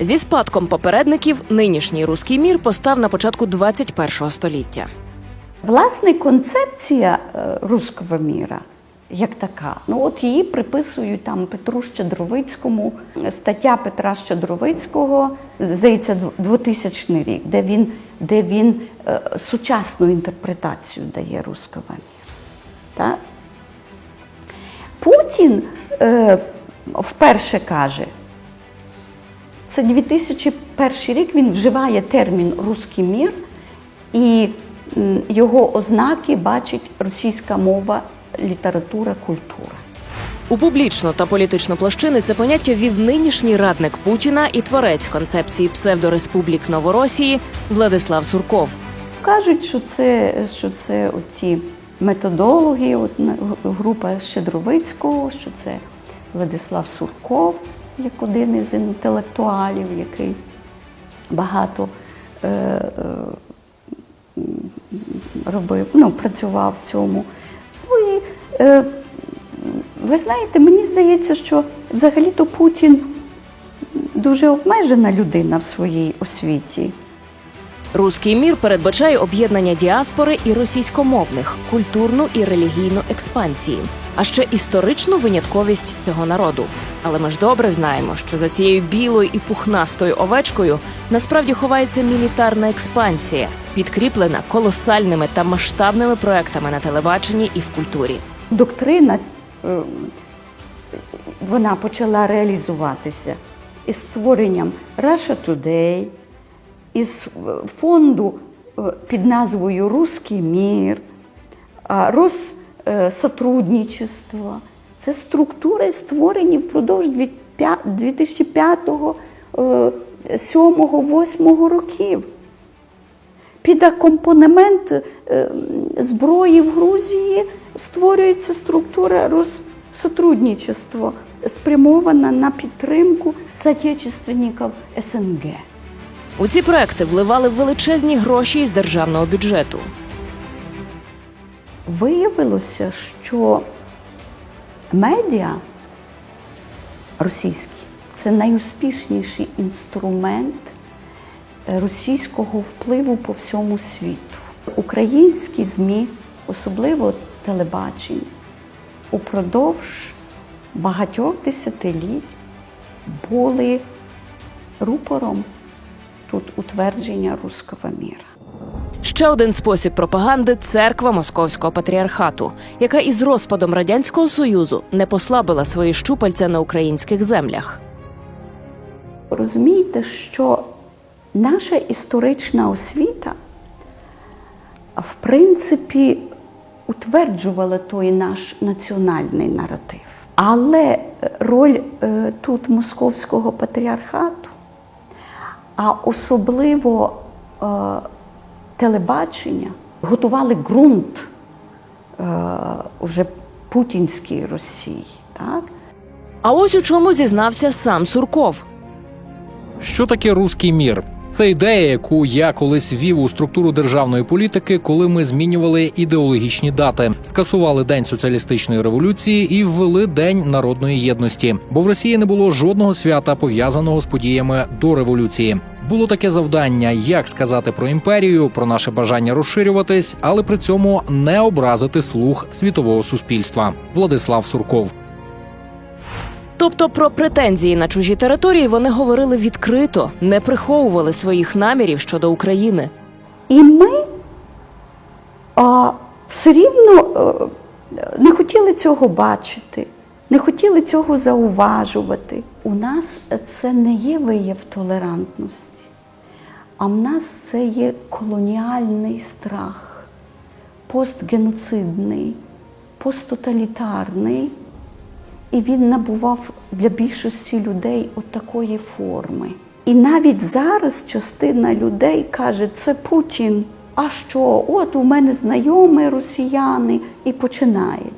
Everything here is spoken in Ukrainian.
Зі спадком попередників нинішній руський мір постав на початку 21 століття. Власне, концепція е, руського міра як така, ну от її приписують там Петру Щедровицькому, стаття Петра Щедровицького, здається, 2000 рік, де він, де він е, сучасну інтерпретацію дає руського міра. Путін е, вперше каже, це 2001 рік він вживає термін руський мір, і його ознаки бачить російська мова, література, культура. У публічну та політичну площини це поняття вів нинішній радник Путіна і творець концепції псевдореспублік Новоросії Владислав Сурков. Кажуть, що це, що це оці методологи, от група Щедровицького, що це Владислав Сурков, як один із інтелектуалів, який багато е, е, робив, ну, працював в цьому. Ну і е, ви знаєте, мені здається, що взагалі-то Путін дуже обмежена людина в своїй освіті. Руський мір передбачає об'єднання діаспори і російськомовних, культурну і релігійну експансії, а ще історичну винятковість цього народу. Але ми ж добре знаємо, що за цією білою і пухнастою овечкою насправді ховається мілітарна експансія, підкріплена колосальними та масштабними проектами на телебаченні і в культурі. доктрина е, вона почала реалізуватися із створенням Russia Today, із фонду е, під назвою Руський мір, Россотрудничество. Це структури, створені впродовж 2007-2008 років під акомпанемент е, зброї в Грузії створюється структура Россотрудничества, спрямована на підтримку соотечественників СНГ. У ці проекти вливали величезні гроші із державного бюджету. Виявилося, що медіа російські це найуспішніший інструмент е, російського впливу по всьому світу. Українські ЗМІ, особливо телебачення, упродовж багатьох десятиліть були рупором тут утвердження руського міра. Ще один спосіб пропаганди церква московського патріархату, яка із розпадом радянського союзу не послабила свої щупальця на українських землях. Розумієте, що наша історична освіта, в принципі, утверджувала той наш національний наратив. Але е, роль е, тут московського патріархату, а особливо е, телебачення, готували ґрунт е, вже путінській Росії. Так? А ось у чому зізнався сам Сурков. Що таке руський мір? Це ідея, яку я колись вів у структуру державної політики, коли ми змінювали ідеологічні дати, скасували день соціалістичної революції і ввели день народної єдності. Бо в Росії не було жодного свята пов'язаного з подіями до революції. Було таке завдання, як сказати про імперію, про наше бажання розширюватись, але при цьому не образити слух світового суспільства. Владислав Сурков. Тобто про претензії на чужі території вони говорили відкрито, не приховували своїх намірів щодо України. І ми а, все рівно е, не хотіли цього бачити, не хотіли цього зауважувати. У нас це не є вияв толерантності, а в нас це є колоніальний страх, постгеноцидний, посттоталітарний. І він набував для більшості людей от форми. І навіть зараз частина людей каже, це Путін. А що? От у мене знайомі росіяни, і починається.